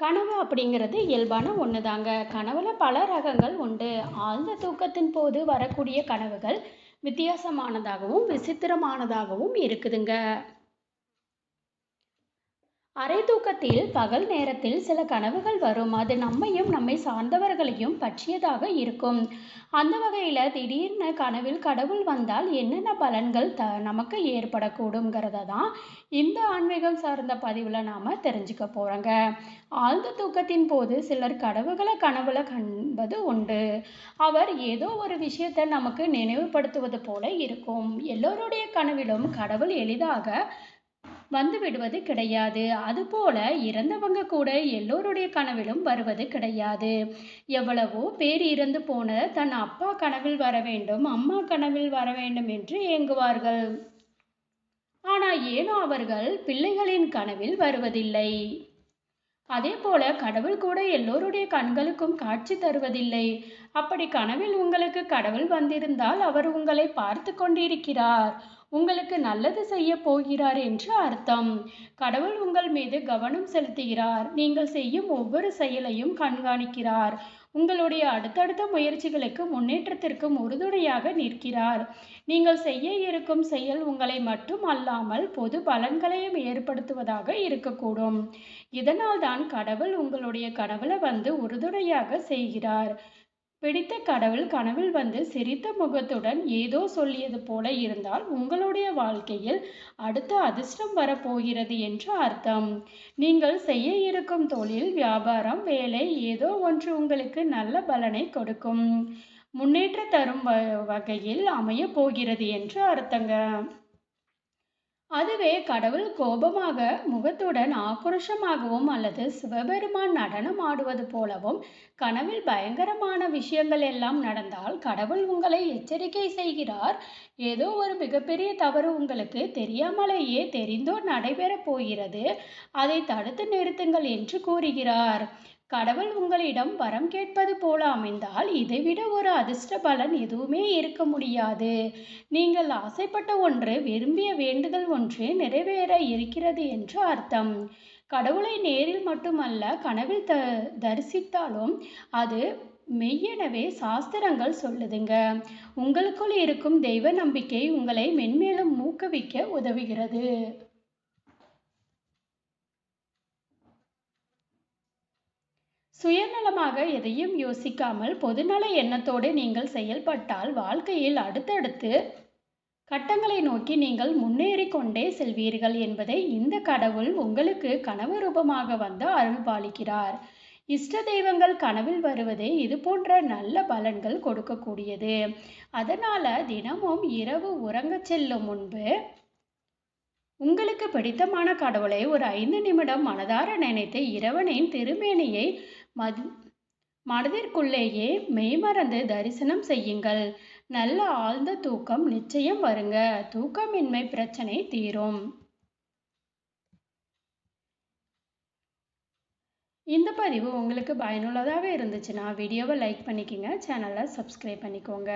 கனவு அப்படிங்கிறது இயல்பான ஒன்று தாங்க கனவுல பல ரகங்கள் உண்டு. ஆழ்ந்த தூக்கத்தின் போது வரக்கூடிய கனவுகள் வித்தியாசமானதாகவும் விசித்திரமானதாகவும் இருக்குதுங்க. அரை தூக்கத்தில் பகல் நேரத்தில் சில கனவுகள் வரும். அது நம்மையும் நம்மை சார்ந்தவர்களையும் பற்றியதாக இருக்கும். அந்த வகையில் திடீர்னு கனவில் கடவுள் வந்தால் என்னென்ன பலன்கள் த நமக்கு ஏற்படக்கூடுங்கிறத தான் இந்த ஆன்மீகம் சார்ந்த பதிவில் நாம் தெரிஞ்சுக்க போகிறோங்க ஆழ்ந்த தூக்கத்தின் போது சிலர் கடவுகளை கனவுல கண்பது உண்டு. அவர் ஏதோ ஒரு விஷயத்தை நமக்கு நினைவுபடுத்துவது போல இருக்கும். எல்லோருடைய கனவிலும் கடவுள் எளிதாக வந்து விடுவது கிடையாது. அதுபோல இறந்தவங்க கூட எல்லோருடைய கனவிலும் வருவது கிடையாது. எவ்வளவோ பேர் இறந்து போன தன் அப்பா கனவில் வர வேண்டும் அம்மா கனவில் வர வேண்டும் என்று ஏங்குவார்கள். ஆனால் ஏனோ அவர்கள் பிள்ளைகளின் கனவில் வருவதில்லை. அதே போல கடவுள் கூட எல்லோருடைய கண்களுக்கும் காட்சி தருவதில்லை. அப்படி கனவில் உங்களுக்கு கடவுள் வந்திருந்தால் அவர் உங்களை பார்த்து கொண்டிருக்கிறார். உங்களுக்கு நல்லது செய்ய போகிறார் என்று அர்த்தம். கடவுள் உங்கள் மீது கவனம் செலுத்துகிறார். நீங்கள் செய்யும் ஒவ்வொரு செயலையும் கண்காணிக்கிறார். உங்களுடைய அடுத்தடுத்த முயற்சிகளுக்கு முன்னேற்றத்திற்கும் உறுதுணையாக நிற்கிறார். நீங்கள் செய்ய இருக்கும் செயல் உங்களை மட்டும் அல்லாமல் பொது பலன்களையும் ஏற்படுத்துவதாக இருக்கக்கூடும். இதனால் தான் கடவுள் உங்களுடைய கனவுல வந்து உறுதுணையாக செய்கிறார். பிடித்த கடவுள் கனவில் வந்து சிரித்த முகத்துடன் ஏதோ சொல்லியது போல இருந்தால் உங்களுடைய வாழ்க்கையில் அடுத்த அதிர்ஷ்டம் வரப்போகிறது என்று அர்த்தம். நீங்கள் செய்ய இருக்கும் தொழில் வியாபாரம் வேலை ஏதோ ஒன்று உங்களுக்கு நல்ல பலனை கொடுக்கும். முன்னேற்ற தரும் வகையில் அமைய போகிறது என்று அர்த்தங்க. அதுவே கடவுள் கோபமாக முகத்துடன் ஆக்ரோஷமாகவும் அல்லது சிவபெருமான் நடனம் ஆடுவது போலவும் கனவில் பயங்கரமான விஷயங்கள் எல்லாம் நடந்தால் கடவுள் உங்களை எச்சரிக்கை செய்கிறார். ஏதோ ஒரு மிகப்பெரிய தவறு உங்களுக்கு தெரியாமலேயே தெரிந்தோ நடைபெறப் போகிறது. அதை தடுத்து நிறுத்துங்கள் என்று கூறுகிறார். கடவுள் உங்களிடம் வரம் கேட்பது போல அமைந்தால் இதைவிட ஒரு அதிர்ஷ்ட பலன் எதுவுமே இருக்க முடியாது. நீங்கள் ஆசைப்பட்ட ஒன்று விரும்பிய வேண்டுதல் ஒன்று நிறைவேற இருக்கிறது என்று அர்த்தம். கடவுளை நேரில் மட்டுமல்ல கனவில் த தரிசித்தாலும் அது மெய்யெனவே சாஸ்திரங்கள் சொல்லுதுங்க. உங்களுக்குள் இருக்கும் தெய்வ நம்பிக்கை உங்களை மென்மேலும் ஊக்குவிக்க உதவுகிறது. சுயநலமாக எதையும் யோசிக்காமல் பொதுநல எண்ணத்தோடு நீங்கள் செயல்பட்டால் வாழ்க்கையில் அடுத்தடுத்து கட்டங்களை நோக்கி நீங்கள் முன்னேறி கொண்டே செல்வீர்கள் என்பதை இந்த கடவுள் உங்களுக்கு கனவு ரூபமாக வந்து அருள்பாலிக்கிறார். இஷ்ட தெய்வங்கள் கனவில் வருவதே இது போன்ற நல்ல பலன்கள் கொடுக்கக்கூடியது. அதனால தினமும் இரவு உறங்க செல்லும் முன்பு உங்களுக்கு பிடித்தமான கடவுளை ஒரு ஐந்து நிமிடம் மனதார நினைத்து இறைவனின் திருமேனியை மது மனதிற்குள்ளேயே மெய்மறந்து தரிசனம் செய்யுங்கள். நல்ல ஆழ்ந்த தூக்கம் நிச்சயம் வருங்க. தூக்கமின்மை பிரச்சனை தீரும். இந்த பதிவு உங்களுக்கு பயனுள்ளதாக இருந்துச்சுன்னா வீடியோவை லைக் பண்ணிக்கோங்க. சேனலை சப்ஸ்கிரைப் பண்ணிக்கோங்க.